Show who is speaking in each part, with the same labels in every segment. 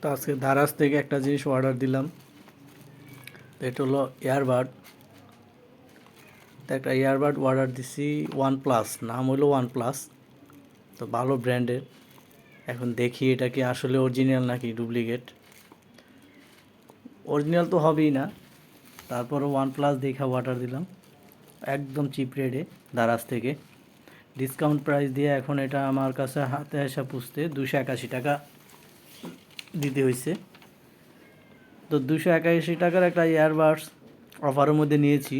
Speaker 1: তো আজকে দারাজ থেকে একটা জিনিস অর্ডার দিলাম। এটা হলো ইয়ারবাড তো একটা ইয়ারবাড অর্ডার দিছি ওয়ান প্লাস নাম হলো ওয়ান প্লাস তো ভালো ব্র্যান্ডের। এখন দেখি এটা কি আসলে অরিজিনাল নাকি ডুপ্লিকেট অরিজিনাল তো হবেই না। তারপরে ওয়ান প্লাস দেখা অর্ডার দিলাম। একদম চিপ রেটে দারাজ থেকে। ডিসকাউন্ট প্রাইস দিয়ে এখন এটা আমার কাছে হাতে আসা পুষতে দুশো একাশি টাকা। দিতে হয়েছে তো দুশো একাশি টাকার একটা ইয়ারবাডস অফারের মধ্যে নিয়েছি।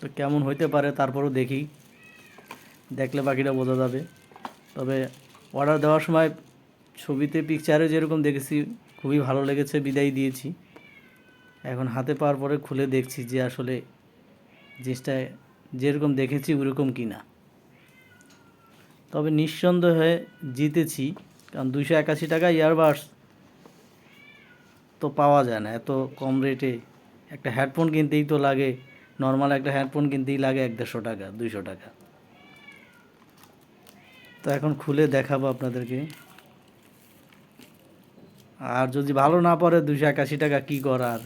Speaker 1: তো কেমন হইতে পারে তারপরও দেখি। দেখলে বাকিটা বোঝা যাবে। তবে অর্ডার দেওয়ার সময় ছবিতে পিকচারে যেরকম দেখেছি, খুবই ভালো লেগেছে, বিদায় দিয়েছি। এখন হাতে পাওয়ার পরে খুলে দেখছি যে আসলে জিনিসটা যেরকম দেখেছি ওরকম কি না তবে নিঃসন্দেহে জিতেছি, কারণ দুশো একাশি টাকা ইয়ারবাডস তো পাওয়া যায় না। এত কম রেটে একটা হেডফোন কিনতেই তো লাগে। নর্মাল একটা হেডফোন কিনতেই লাগে এক দেড়শো টাকা, দুইশো টাকা। তো এখন খুলে দেখাবো আপনাদেরকে। আর যদি ভালো না পড়ে দুশো একাশি টাকা কী করার?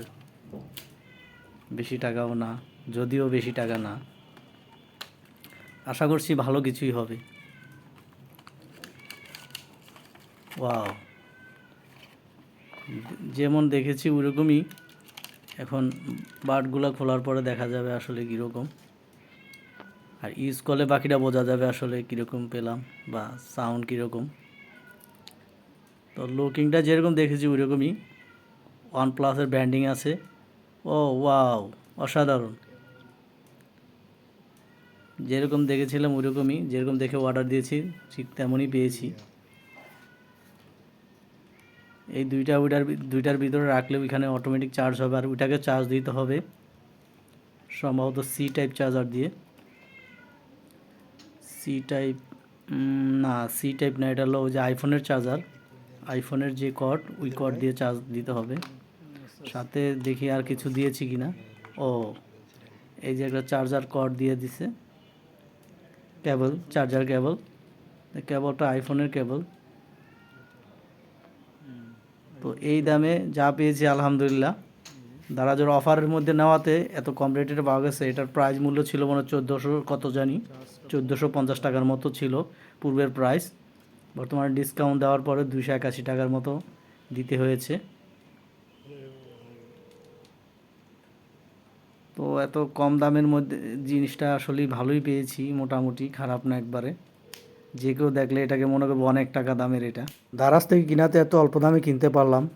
Speaker 1: বেশি টাকাও না, যদিও বেশি টাকা না। আশা করছি ভালো কিছুই হবে। ওয়াও। যেমন দেখেছি ওরকমই এখন বার্ডগুলো খোলার পরে দেখা যাবে আসলে কীরকম। আর ইউজ করলে বাকিটা বোঝা যাবে আসলে কীরকম পেলাম বা সাউন্ড কীরকম। তো লুকিংটা যেরকম দেখেছি, ওইরকমই। ওয়ান প্লাসের ব্র্যান্ডিং আছে। ও ওয়াও অসাধারণ। যেরকম দেখেছিলাম, ওইরকমই। যেরকম দেখে অর্ডার দিয়েছি, ঠিক তেমনই পেয়েছি। এই দুইটা ওইটার দুইটার ভিতরে রাখলে ওইখানে অটোমেটিক চার্জ হবে আর ওইটাকে চার্জ দিতে হবে সম্ভবত সি টাইপ চার্জার দিয়ে। সি টাইপ না সি টাইপ না, এটা হলো যে আইফোনের চার্জার আইফোনের যে কর্ড ওই কর্ড দিয়ে চার্জ দিতে হবে। সাথে দেখি আর কিছু দিয়েছি কি না ও, এই যে একটা চার্জার কর্ড দিয়ে দিছে। কেবল চার্জার কেবল কেবলটা আইফোনের কেবল তো এই দামে যা পেয়েছি, আলহামদুলিল্লাহ। দারাজোর অফারের মধ্যে নেওয়াতে এত কম রেটে পাওয়া গেছে। এটার প্রাইস মূল্য ছিল মনে চোদ্দোশো কত জানি, চোদ্দোশো পঞ্চাশ টাকার মতো ছিল পূর্বের প্রাইস বর্তমানে ডিসকাউন্ট দেওয়ার পরে দুশো একাশি টাকার মতো দিতে হয়েছে। তো এত কম দামের মধ্যে জিনিসটা আসলেই ভালোই পেয়েছি, মোটামুটি খারাপ না একবারে। যে কেউ দেখলে এটাকে মনে করব অনেক টাকা দামের এটা। দারাজ থেকে কিনাতে এত অল্প দামে কিনতে পারলাম।